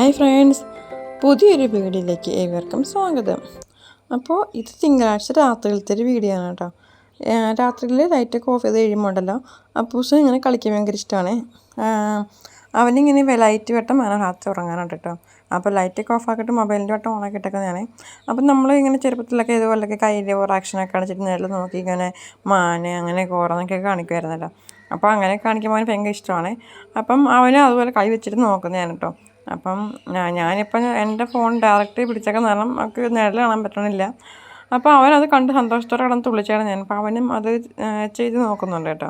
Hi friends പുതിയൊരു വീഡിയോയിലേക്ക് ഏവർക്കും സ്വാഗതം. അപ്പോൾ ഇത് തിങ്കളാഴ്ച രാത്രിയിലത്തെ ഒരു വീഡിയോ ആണ് കേട്ടോ രാത്രിയിൽ ലൈറ്റൊക്കെ ഓഫ് ചെയ്ത് കഴിയുമ്പോണ്ടല്ലോ. അപ്പൂസ് ഇങ്ങനെ കളിക്കാൻ ഭയങ്കര ഇഷ്ടമാണ് അവനിങ്ങനെ ലൈറ്റ് വെട്ടം വേണം രാത്രി ഉറങ്ങാനുണ്ട് കേട്ടോ. അപ്പോൾ ലൈറ്റൊക്കെ ഓഫ് ആക്കിയിട്ട് മൊബൈലിന്റെ വട്ടം ഓൺ ആക്കിയിട്ടൊക്കെ ഞാൻ അപ്പോൾ നമ്മൾ ഇങ്ങനെ ചെറുപ്പത്തിലൊക്കെ ഇതുപോലൊക്കെ കയ്യിൽ ഒരു ആക്ഷനൊക്കെ കാണിച്ചിട്ട് നേരിൽ നോക്കി ഇങ്ങനെ മാന് അങ്ങനെ കോറന്നൊക്കെ കാണിക്കുമായിരുന്നല്ലോ അപ്പോൾ അങ്ങനെ കാണിക്കുമ്പോൾ അവന് ഭയങ്കര ഇഷ്ടമാണ്. അപ്പം അവന് അതുപോലെ കൈ വെച്ചിട്ട് നോക്കുന്നതാണ് കേട്ടോ. അപ്പം ഞാനിപ്പം എന്റെ ഫോൺ ഡയറക്റ്റ് പിടിച്ചേക്കാൻ കാരണം നമുക്ക് നിഴൽ കാണാൻ പറ്റണില്ല. അപ്പോൾ അവനത് കണ്ട് സന്തോഷത്തോടെ കിടന്ന് തുള്ളിച്ചാണ് ഞാൻ. അപ്പോൾ അവനും അത് ചെയ്ത് നോക്കുന്നുണ്ട് കേട്ടോ.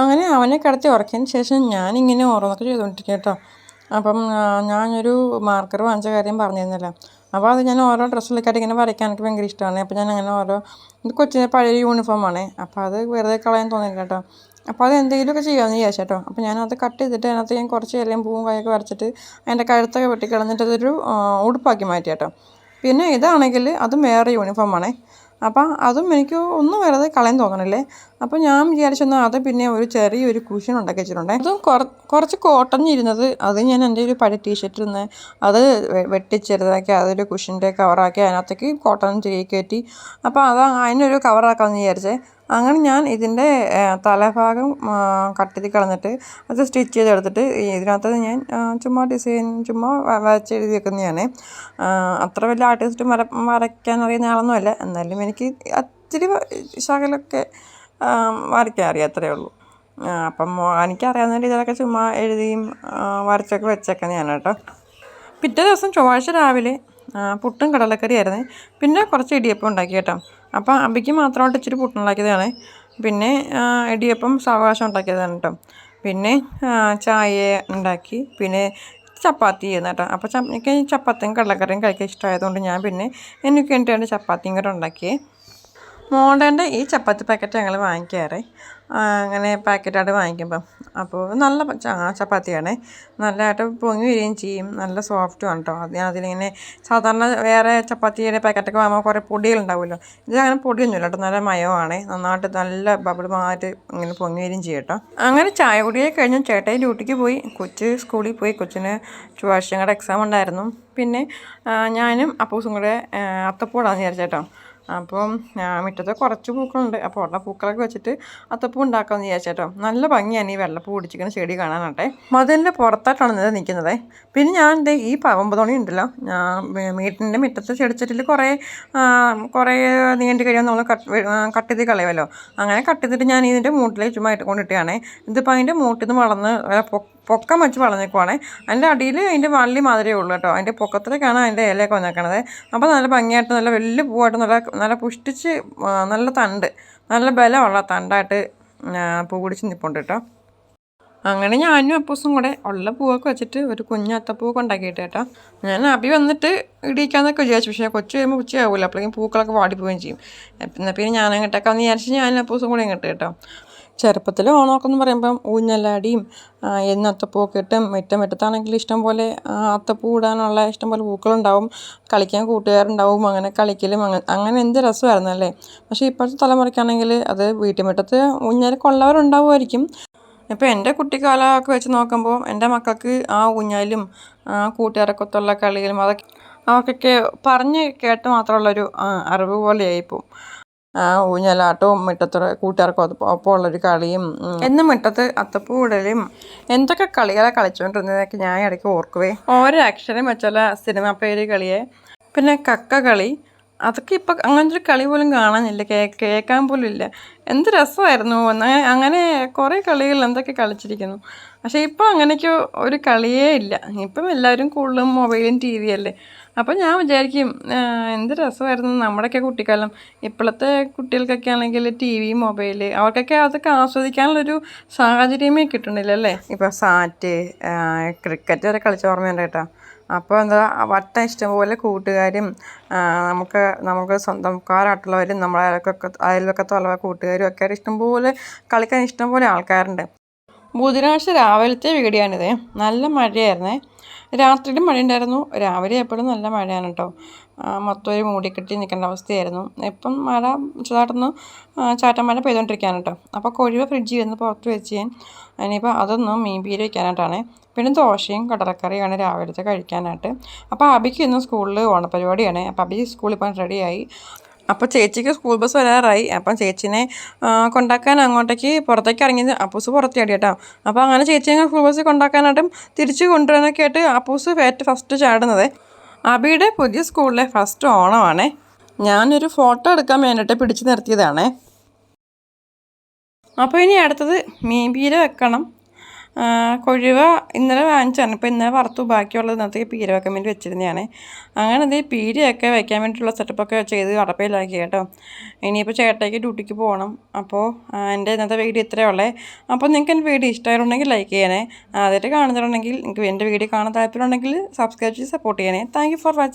അങ്ങനെ അവനെ കിടത്തി ഉറക്കിയതിന് ശേഷം ഞാനിങ്ങനെ ഓരോന്നൊക്കെ ചെയ്തുകൊണ്ടിരിക്കുക കേട്ടോ. അപ്പം ഞാനൊരു മാർക്കർ വാങ്ങിച്ച കാര്യം പറഞ്ഞിരുന്നില്ല. അപ്പോൾ അത് ഞാൻ ഓരോ ഡ്രസ്സിലേക്കായിട്ട് ഇങ്ങനെ വരയ്ക്കാൻ എനിക്ക് ഭയങ്കര ഇഷ്ടമാണ്. അപ്പോൾ ഞാൻ അങ്ങനെ ഓരോ കൊച്ചിന്റെ പഴയ യൂണിഫോമാണ്. അപ്പോൾ അത് വെറുതെ കളയാൻ തോന്നിയില്ല കേട്ടോ. അപ്പോൾ അത് എന്തെങ്കിലുമൊക്കെ ചെയ്യാമെന്ന് വിചാരിച്ചു കേട്ടോ അപ്പോൾ ഞാനത് കട്ട് ചെയ്തിട്ട് അതിനകത്ത് ഞാൻ കുറച്ച് ഇലയും പൂവും കായൊക്കെ വരച്ചിട്ട് അതിന്റെ കഴുത്തൊക്കെ വെട്ടിക്കളഞ്ഞിട്ട് അതൊരു ഉടുപ്പാക്കി മാറ്റി കേട്ടോ പിന്നെ ഇതാണെങ്കിൽ അതും വേറെ യൂണിഫോമാണേ അപ്പം അതും എനിക്ക് ഒന്നും വെറുതെ കളയാൻ തോന്നണില്ലേ? അപ്പോൾ ഞാൻ വിചാരിച്ചെന്നാൽ അത് പിന്നെ ഒരു ചെറിയൊരു കുഷൻ ഉണ്ടാക്കി വെച്ചിട്ടുണ്ടേ. അതും കുറച്ച് കോട്ടൺ ഇരുന്നത് അത് ഞാൻ എന്റെ ഒരു പഴയ ടീഷർട്ടിൽ നിന്ന് അത് വെട്ടിച്ചെറുതാക്കി അതൊരു കുഷന്റെ കവറാക്കി അതിനകത്തേക്ക് കോട്ടൺ തിരികെ കയറ്റി. അപ്പോൾ അത് അതിനൊരു കവറാക്കാമെന്ന് വിചാരിച്ചേ. അങ്ങനെ ഞാൻ ഇതിന്റെ തലഭാഗം കട്ട് ചെയ്ത് കളഞ്ഞിട്ട് അത് സ്റ്റിച്ച് ചെയ്തെടുത്തിട്ട് ഇതിനകത്ത് ഞാൻ ചുമ്മാ ഡിസൈൻ ചുമ്മാ വരച്ച് എഴുതി വെക്കുന്നതാണ്. അത്ര വലിയ ആർട്ടിസ്റ്റ് വര വരയ്ക്കാൻ അറിയുന്ന ആളൊന്നുമല്ല എന്നാലും എനിക്ക് ഒത്തിരി ശകലമൊക്കെ ആ, വരയ്ക്കാൻ അറിയാം അത്രയേ ഉള്ളൂ. അപ്പം എനിക്കറിയാവുന്ന ഇതൊക്കെ ചുമ്മാ എഴുതിയും വരച്ചൊക്കെ വെച്ചേക്കുന്നതാണ് കേട്ടോ. പിറ്റേ ദിവസം ചൊവ്വാഴ്ച രാവിലെ പുട്ടും കടലക്കറി ആയിരുന്നേ പിന്നെ കുറച്ച് ഇടിയപ്പം ഉണ്ടാക്കി കേട്ടോ. അപ്പോൾ അബിക്ക് മാത്രമായിട്ട് ഇച്ചിരി പുട്ടുണ്ടാക്കിയതാണ് പിന്നെ ഇടിയപ്പം സാവകാശം ഉണ്ടാക്കിയതാണ് കേട്ടോ. പിന്നെ ചായ ഉണ്ടാക്കി. പിന്നെ ചപ്പാത്തി ചെയ്യുന്ന കേട്ടോ. അപ്പോൾ എനിക്ക് ചപ്പാത്തിയും കടലക്കറിയും കഴിക്കാൻ ഇഷ്ടമായതുകൊണ്ട് ഞാൻ പിന്നെ എനിക്ക് വേണ്ടിയാണ് ചപ്പാത്തിയും കൂടെ ഉണ്ടാക്കിയേ. മോണ്ടേന്റെ ഈ ചപ്പാത്തി പാക്കറ്റ് ഞങ്ങൾ വാങ്ങിക്കാറ്. അങ്ങനെ പാക്കറ്റായിട്ട് വാങ്ങിക്കുമ്പം. അപ്പോൾ നല്ല ചപ്പാത്തിയാണ്. നല്ലതായിട്ട് പൊങ്ങി വരികയും ചെയ്യും. നല്ല സോഫ്റ്റും ആണ് കേട്ടോ അത് അതിലിങ്ങനെ സാധാരണ വേറെ ചപ്പാത്തിയുടെ പാക്കറ്റൊക്കെ വാങ്ങുമ്പോൾ കുറേ പൊടികളുണ്ടാവുമല്ലോ. ഇത് അങ്ങനെ പൊടിയൊന്നുമില്ല കേട്ടോ നല്ല മയമാണ് നന്നായിട്ട് നല്ല ബബിളുമായിട്ട് ഇങ്ങനെ പൊങ്ങി വരികയും ചെയ്യും കേട്ടോ അങ്ങനെ ചായ കുടിയെ കഴിഞ്ഞ് ചേട്ടായി ഡ്യൂട്ടിക്ക് പോയി. കൊച്ച് സ്കൂളിൽ പോയി. കൊച്ചിന് ചൊവ്വാഴ്ച എക്സാം ഉണ്ടായിരുന്നു. പിന്നെ ഞാനും അപ്പൂസും കൂടെ അത്തപ്പൂടാന്ന് വിചാരിച്ചേട്ടോ അപ്പം മുറ്റത്ത് കുറച്ച് പൂക്കളുണ്ട്. അപ്പോൾ ഉള്ള പൂക്കളൊക്കെ വെച്ചിട്ട് അത്തപ്പൂ ഉണ്ടാക്കാമെന്ന് വിചാരിച്ചേട്ടോ നല്ല ഭംഗിയാണ് ഈ വെള്ളപ്പൂ പിടിച്ചിരിക്കുന്ന ചെടി കാണാനാട്ടെ. മതിലിന്റെ പുറത്തായിട്ടാണ് ഇത് നിൽക്കുന്നത്. പിന്നെ ഞാൻ എന്റെ ഈ പവമ്പതോണി ഉണ്ടല്ലോ. വീട്ടിന്റെ മുറ്റത്ത് ചെടിച്ചട്ടിൽ കുറേ കുറേ നീണ്ടി കഴിയുമ്പോൾ നമ്മൾ കട്ട് കട്ട് ചെയ്ത് കളയുമല്ലോ. അങ്ങനെ കട്ട് ചെയ്തിട്ട് ഞാൻ ഇതിന്റെ മൂട്ടിലേക്ക് ചുമ്മാ ഇട്ട് കൊണ്ടിട്ടാണ് ഇതിപ്പോൾ അതിന്റെ മൂട്ടിൽ നിന്ന് വളർന്ന് പൊക്കം വെച്ച് വളർന്നേക്കുവാണേ. അതിന്റെ അടിയിൽ അതിന്റെ വള്ളി മാതിരിയേ ഉള്ളൂ കേട്ടോ. അതിന്റെ പൊക്കത്തിലേക്കാണ് അതിന്റെ ഇലയൊക്കെ വന്നേക്കണത്. അപ്പോൾ നല്ല ഭംഗിയായിട്ട് നല്ല വലിയ പൂവായിട്ട് നല്ല നല്ല പുഷ്ടിച്ച് നല്ല തണ്ട് നല്ല ബലമുള്ള തണ്ടായിട്ട് പൂ പിടിച്ച് നിൽപ്പുണ്ട് കേട്ടോ. അങ്ങനെ ഞാനും അപ്പൂസും കൂടെ ഉള്ള പൂവൊക്കെ വെച്ചിട്ട് ഒരു കുഞ്ഞ് അത്തപ്പൂവൊക്കെ ഉണ്ടാക്കിയിട്ട് കേട്ടോ. ഞാൻ അബി വന്നിട്ട് ഇടിയിക്കാന്നൊക്കെ വിചാരിച്ചു പക്ഷേ കൊച്ചു കഴിയുമ്പോൾ ഉച്ചയാവില്ല അപ്പോഴേക്കും പൂക്കളൊക്കെ വാടിപ്പോവുകയും ചെയ്യും. എന്നാൽ പിന്നെ ഞാൻ അങ്ങോട്ടൊക്കെ വന്ന് വിചാരിച്ച് ഞാൻ അപ്പൂസും കൂടെ ഇങ്ങോട്ട് കേട്ടോ. ചെറുപ്പത്തിൽ ഓണമൊക്കെ എന്ന് പറയുമ്പം ഊഞ്ഞലാടിയും എന്ന് അത്തപ്പൂവൊക്കെ ഇട്ടും മുറ്റം മുറ്റത്താണെങ്കിൽ ഇഷ്ടം പോലെ അത്തപ്പൂ ഇടാനുള്ള ഇഷ്ടം പോലെ പൂക്കളുണ്ടാവും കളിക്കാൻ കൂട്ടുകാരുണ്ടാവും അങ്ങനെ കളിക്കലും അങ്ങനെ അങ്ങനെ എന്ത് രസമായിരുന്നു അല്ലേ? പക്ഷേ ഇപ്പോഴത്തെ തലമുറയ്ക്കാണെങ്കിൽ അത് വീട്ടുമുറ്റത്ത് ഊഞ്ഞാലൊക്കെ ഉള്ളവരുണ്ടാവുമായിരിക്കും ഇപ്പോൾ എന്റെ കുട്ടിക്കാലമൊക്കെ വെച്ച് നോക്കുമ്പോൾ എന്റെ മക്കൾക്ക് ആ ഊഞ്ഞാലും ആ കൂട്ടുകാരൊക്കത്തുള്ള കളികളും അതൊക്കെ അവർക്കൊക്കെ പറഞ്ഞ് കേട്ട് മാത്രമുള്ളൊരു അറിവ് പോലെയായിപ്പോൾ ഊഞ്ഞാലാട്ടവും കൂട്ടുകാർക്കും ഒപ്പം ഒപ്പം ഉള്ളൊരു കളിയും എന്നും മുറ്റത്ത് അത്തപ്പൂടലും. എന്തൊക്കെ കളികളെ കളിച്ചുകൊണ്ടിരുന്നതൊക്കെ ഞാൻ ഇടയ്ക്ക് ഓർക്കുവേ. ഓരോ അക്ഷരം വെച്ചുള്ള സിനിമ പേര് കളിയെ. പിന്നെ കക്ക കളി. അതൊക്കെ ഇപ്പം അങ്ങനത്തെ ഒരു കളി പോലും കാണാനില്ല. കേ കേൾക്കാൻ പോലും ഇല്ല. എന്ത് രസമായിരുന്നു. അങ്ങനെ അങ്ങനെ കുറേ കളികൾ എന്തൊക്കെ കളിച്ചിരിക്കുന്നു. പക്ഷേ ഇപ്പോൾ അങ്ങനെയൊക്കെ ഒരു കളിയേ ഇല്ല. ഇപ്പം എല്ലാവരും കൂടുതലും മൊബൈലും ടി വി അല്ലേ. അപ്പം ഞാൻ വിചാരിക്കും എന്ത് രസമായിരുന്നു നമ്മുടെയൊക്കെ കുട്ടിക്കാലം. ഇപ്പോഴത്തെ കുട്ടികൾക്കൊക്കെ ആണെങ്കിൽ ടി വി മൊബൈൽ അവർക്കൊക്കെ അതൊക്കെ ആസ്വദിക്കാനുള്ളൊരു സാഹചര്യമേ കിട്ടണില്ല അല്ലേ ഇപ്പോൾ സാറ്റ് ക്രിക്കറ്റ് വരെ കളിച്ച ഓർമ്മയുണ്ട് കേട്ടോ. അപ്പോൾ എന്താ വട്ടം ഇഷ്ടംപോലെ കൂട്ടുകാരും നമുക്ക് നമുക്ക് സ്വന്തംക്കാരായിട്ടുള്ളവരും നമ്മളെ അയൽവക്കത്ത് അയൽവക്കത്തുള്ള കൂട്ടുകാരും ഒക്കെ ഇഷ്ടംപോലെ കളിക്കാൻ ഇഷ്ടംപോലെ ആൾക്കാരുണ്ട്. ബുധനാഴ്ച രാവിലത്തെ വീടിയാണിത് നല്ല മഴയായിരുന്നേ. രാത്രിയിലും മഴയുണ്ടായിരുന്നു. രാവിലെ എപ്പോഴും നല്ല മഴയാണ് കേട്ടോ മൊത്തം ഒരു മൂടിക്കെട്ടി നിൽക്കേണ്ട അവസ്ഥയായിരുന്നു. ഇപ്പം മഴ ചെറുതായിട്ടൊന്ന് ചാറ്റം മഴ പെയ്തുകൊണ്ടിരിക്കുകയാണ് കേട്ടോ അപ്പോൾ കൊഴിവ് ഫ്രിഡ്ജിൽ ഇരുന്ന് പുറത്ത് വെച്ച് ഇനിയിപ്പോൾ അതൊന്ന് മീൻ പീര് വയ്ക്കാനായിട്ടാണ് പിന്നെ ദോശയും കടലക്കറിയാണ് രാവിലത്തെ കഴിക്കാനായിട്ട്. അപ്പോൾ അബിക്ക് ഇന്ന് സ്കൂളിൽ ഓണപരിപാടിയാണ് അപ്പോൾ അബി സ്കൂളിൽ പോകാൻ റെഡിയായി അപ്പോൾ ചേച്ചിക്ക് സ്കൂൾ ബസ് വരാറായി. അപ്പം ചേച്ചിനെ കൊണ്ടാക്കാൻ അങ്ങോട്ടേക്ക് പുറത്തേക്ക് ഇറങ്ങിയത് അപ്പൂസ് പുറത്തേടി കേട്ടോ. അപ്പോൾ അങ്ങനെ ചേച്ചിനെ സ്കൂൾ ബസ്സിൽ കൊണ്ടാക്കാനായിട്ടും തിരിച്ച് കൊണ്ടുവരാനൊക്കെ ആയിട്ട് അപ്പൂസ് ഫേറ്റ് ഫസ്റ്റ് ചാടുന്നത്. അബിയുടെ പുതിയ സ്കൂളിലെ ഫസ്റ്റ് ഓണമാണേ. ഞാനൊരു ഫോട്ടോ എടുക്കാൻ വേണ്ടിയിട്ട് പിടിച്ചു നിർത്തിയതാണേ. അപ്പോൾ ഇനി അടുത്തത് മീൻ പീര വെക്കണം. കൊഴുവ ഇന്നലെ വാങ്ങിച്ചാണ് ഇപ്പോൾ ഇന്നലെ വറുത്തു. ബാക്കിയുള്ളത് ഇന്നത്തേക്ക് പീര വെക്കാൻ വേണ്ടി വെച്ചിരുന്നതാണ്. അങ്ങനെ ഈ പീരയൊക്കെ വെക്കാൻ വേണ്ടിയിട്ടുള്ള സെറ്റപ്പൊക്കെ ചെയ്ത് അടപ്പയിലാക്കി കേട്ടോ. ഇനിയിപ്പോൾ ചേട്ടയ്ക്ക് ഡ്യൂട്ടിക്ക് പോകണം. അപ്പോൾ എന്റെ ഇന്നത്തെ വീഡിയോ ഇത്രയേ ഉള്ളേ. അപ്പോൾ നിങ്ങൾക്ക് എന്റെ വീഡിയോ ഇഷ്ടമായിട്ടുണ്ടെങ്കിൽ ലൈക്ക് ചെയ്യണേ. ആദ്യമായിട്ട് കാണുന്നുണ്ടെങ്കിൽ നിങ്ങൾക്ക് എന്റെ വീഡിയോ കാണാൻ താല്പര്യമുണ്ടെങ്കിൽ സബ്സ്ക്രൈബ് ചെയ്ത് സപ്പോർട്ട് ചെയ്യണേ. Thank for watching.